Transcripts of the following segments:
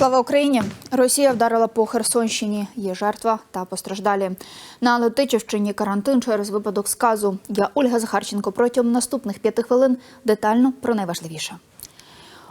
Слава Україні! Росія вдарила по Херсонщині. Є жертва та постраждалі. На Летичівщині карантин через випадок сказу. Я Ольга Захарченко. Протягом наступних п'яти хвилин детально про найважливіше.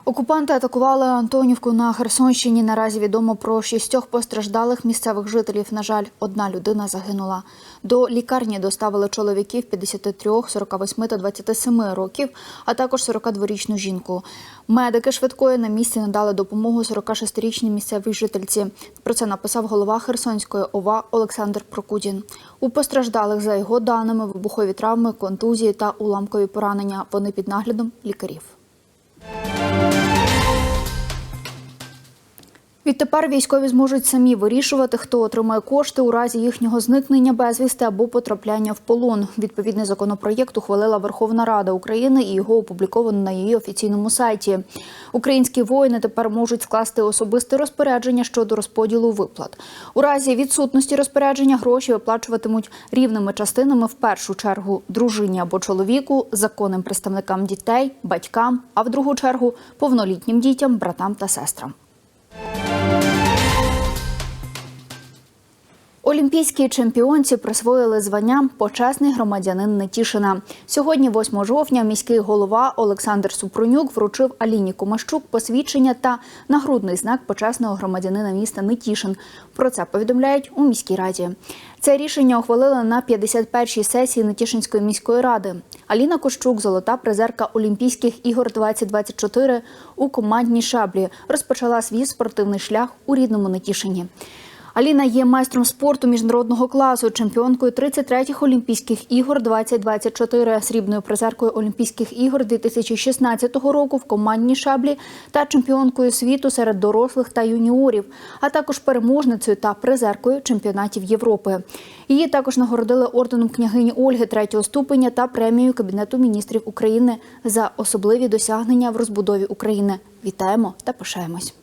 Окупанти атакували Антонівку на Херсонщині. Наразі відомо про шістьох постраждалих місцевих жителів. На жаль, одна людина загинула. До лікарні доставили чоловіків 53, 48 та 27 років, а також 42-річну жінку. Медики швидкої на місці надали допомогу 46-річній місцевій жительці. Про це написав голова Херсонської ОВА Олександр Прокудін. У постраждалих, за його даними, вибухові травми, контузії та уламкові поранення. Вони під наглядом лікарів. Відтепер військові зможуть самі вирішувати, хто отримає кошти у разі їхнього зникнення безвісти або потрапляння в полон. Відповідний законопроєкт ухвалила Верховна Рада України і його опубліковано на її офіційному сайті. Українські воїни тепер можуть скласти особисте розпорядження щодо розподілу виплат. У разі відсутності розпорядження гроші виплачуватимуть рівними частинами в першу чергу дружині або чоловіку, законним представникам дітей, батькам, а в другу чергу повнолітнім дітям, братам та сестрам. Олімпійській чемпіонці присвоїли звання почесний громадянин Нетішина. Сьогодні, 8 жовтня, міський голова Олександр Супрунюк вручив Аліні Комащук посвідчення та нагрудний знак почесного громадянина міста Нетішин. Про це повідомляють у міській раді. Це рішення ухвалили на 51-й сесії Нетішинської міської ради. Аліна Кощук, золота призерка Олімпійських ігор 2024 у командній шаблі, розпочала свій спортивний шлях у рідному Нетішині. Аліна є майстром спорту міжнародного класу, чемпіонкою 33-х Олімпійських ігор 2024, срібною призеркою Олімпійських ігор 2016 року в командній шаблі та чемпіонкою світу серед дорослих та юніорів, а також переможницею та призеркою чемпіонатів Європи. Її також нагородили орденом княгині Ольги третього ступеня та премією Кабінету міністрів України за особливі досягнення в розбудові України. Вітаємо та пишаємось.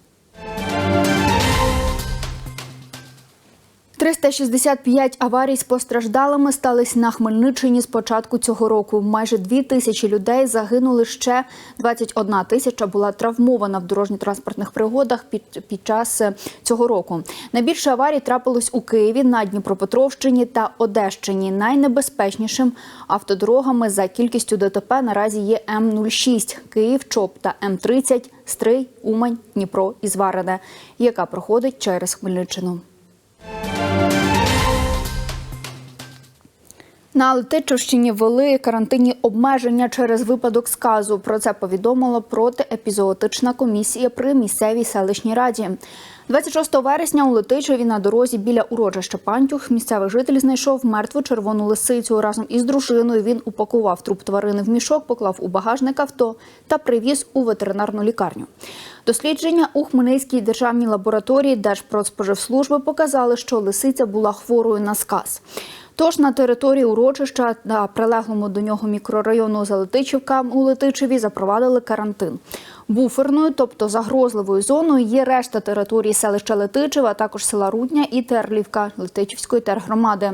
365 аварій з постраждалими стались на Хмельниччині з початку цього року. Майже дві тисячі людей загинули ще 21 тисяча була травмована в дорожньо-транспортних пригодах під, під час е, цього року. Найбільше аварій трапилось у Києві, на Дніпропетровщині та Одещині. Найнебезпечнішим автодорогами за кількістю ДТП наразі є М06 Київ, ЧОП та М30 Стрий, Умань, Дніпро і Зварине, яка проходить через Хмельниччину. На Летичівщині ввели карантинні обмеження через випадок сказу. Про це повідомила протиепізоотична комісія при місцевій селищній раді. 26 вересня у Летичеві на дорозі біля урочища Пантюх місцевий житель знайшов мертву червону лисицю. Разом із дружиною він упакував труп тварини в мішок, поклав у багажник авто та привіз у ветеринарну лікарню. Дослідження у Хмельницькій державній лабораторії Держпродспоживслужби показали, що лисиця була хворою на сказ. Тож на території урочища та прилеглому до нього мікрорайону Залетичівка у Летичеві запровадили карантин. Буферною, тобто загрозливою зоною, є решта території селища Летичева, а також села Рудня і Терлівка Летичівської тергромади.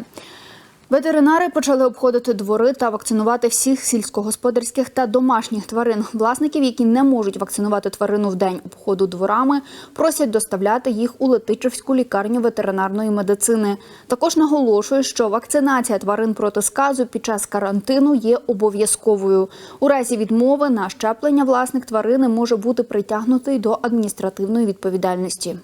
Ветеринари почали обходити двори та вакцинувати всіх сільськогосподарських та домашніх тварин. Власників, які не можуть вакцинувати тварину в день обходу дворами, просять доставляти їх у Летичівську лікарню ветеринарної медицини. Також наголошують, що вакцинація тварин проти сказу під час карантину є обов'язковою. У разі відмови на щеплення власник тварини може бути притягнутий до адміністративної відповідальності.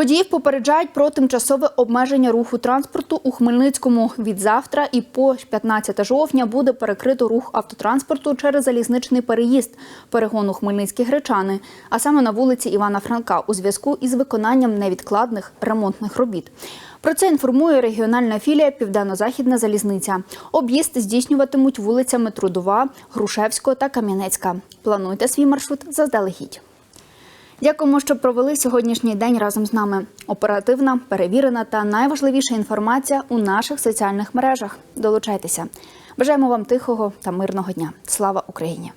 Водіїв попереджають про тимчасове обмеження руху транспорту у Хмельницькому. Від завтра і по 15 жовтня буде перекрито рух автотранспорту через залізничний переїзд перегону Хмельницькі Гречани, а саме на вулиці Івана Франка у зв'язку із виконанням невідкладних ремонтних робіт. Про це інформує регіональна філія Південно-Західна залізниця. Об'їзд здійснюватимуть вулицями Трудова, Грушевського та Кам'янецька. Плануйте свій маршрут заздалегідь. Дякуємо, що провели сьогоднішній день разом з нами. Оперативна, перевірена та найважливіша інформація у наших соціальних мережах. Долучайтеся. Бажаємо вам тихого та мирного дня. Слава Україні!